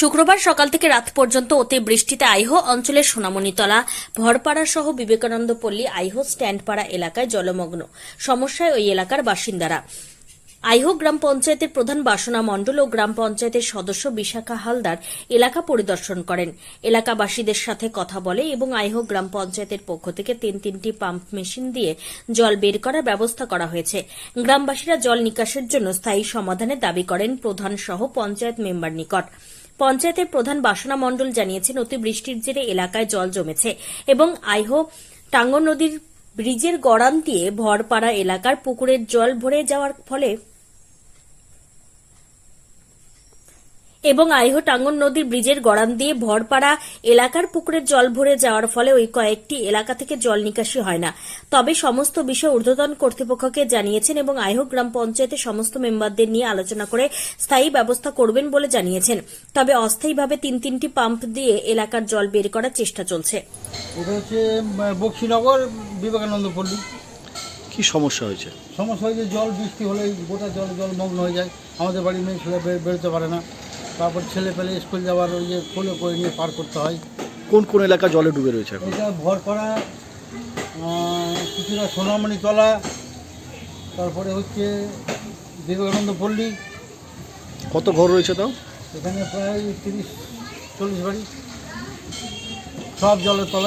শুক্রবার সকাল থেকে রাত পর্যন্ত অতি বৃষ্টিতে আইহো অঞ্চলের সোনামণিতলা, ভরপাড়া সহ বিবেকানন্দ পল্লী আইহো স্ট্যান্ডপাড়া এলাকায় জলমগ্ন। সমস্যায় ওই এলাকার বাসিন্দারা। আইহো গ্রাম পঞ্চায়েতের প্রধান বাসনা মণ্ডল ও গ্রাম পঞ্চায়েতের সদস্য বিশাখা হালদার এলাকা পরিদর্শন করেন। এলাকাবাসীদের সাথে কথা বলে এবং আইহো গ্রাম পঞ্চায়েতের পক্ষ থেকে তিন তিনটি পাম্প মেশিন দিয়ে জল বের করার ব্যবস্থা করা হয়েছে। গ্রামবাসীরা জল নিকাশের জন্য স্থায়ী সমাধানের দাবি করেন প্রধান সহ পঞ্চায়েত মেম্বার নিকট। পঞ্চায়েতের প্রধান বাসনা মণ্ডল জানিয়েছেন অতি বৃষ্টির জেরে এলাকায় জল জমেছে এবং আইহো টাঙ্গন নদীর ব্রিজের গড়ান দিয়ে ভরপাড়া এলাকার পুকুরের জল ভরে যাওয়ার ফলে এবং আইহো টাঙ্গন নদীর ব্রিজের গড়ান দিয়ে ভরপাড়া এলাকার পুকুরের জল ভরে যাওয়ার ফলে ওই কয়েকটি এলাকা থেকে জল নিকাশি হয় না। তবে সমস্ত বিষয় ঊর্ধ্বতন কর্তৃপক্ষকে জানিয়েছেন এবং আইহো গ্রাম পঞ্চায়েতের সমস্ত মেম্বারদের নিয়ে আলোচনা করে স্থায়ী ব্যবস্থা করবেন বলে জানিয়েছেন। তবে অস্থায়ীভাবে তিন তিনটি পাম্প দিয়ে এলাকার জল বের করার চেষ্টা চলছে। বক্সিনগর বিবেকানন্দ পল্লী। কি সমস্যা হয়েছে? সমস্যা হয়েছে জল বৃষ্টি হলে গোটা জল জল মগ্ন হয়ে যায়। আমাদের বাড়ির মেয়ে ছেলে বেরোতে পারে না। তারপর ছেলে পেলে স্কুল যাওয়ার ওই যে কোলে করে নিয়ে পার করতে হয়। কোন কোন এলাকা জলে ডুবে রয়েছে এখন? এটা ভরপাড়া করা কিছুটা সোনামণি তলা তারপরে হচ্ছে বিবেকানন্দ পল্লী। কত ঘর রয়েছে তাও? এখানে প্রায় তিরিশ চল্লিশ বাড়ি। সব জলের তলা।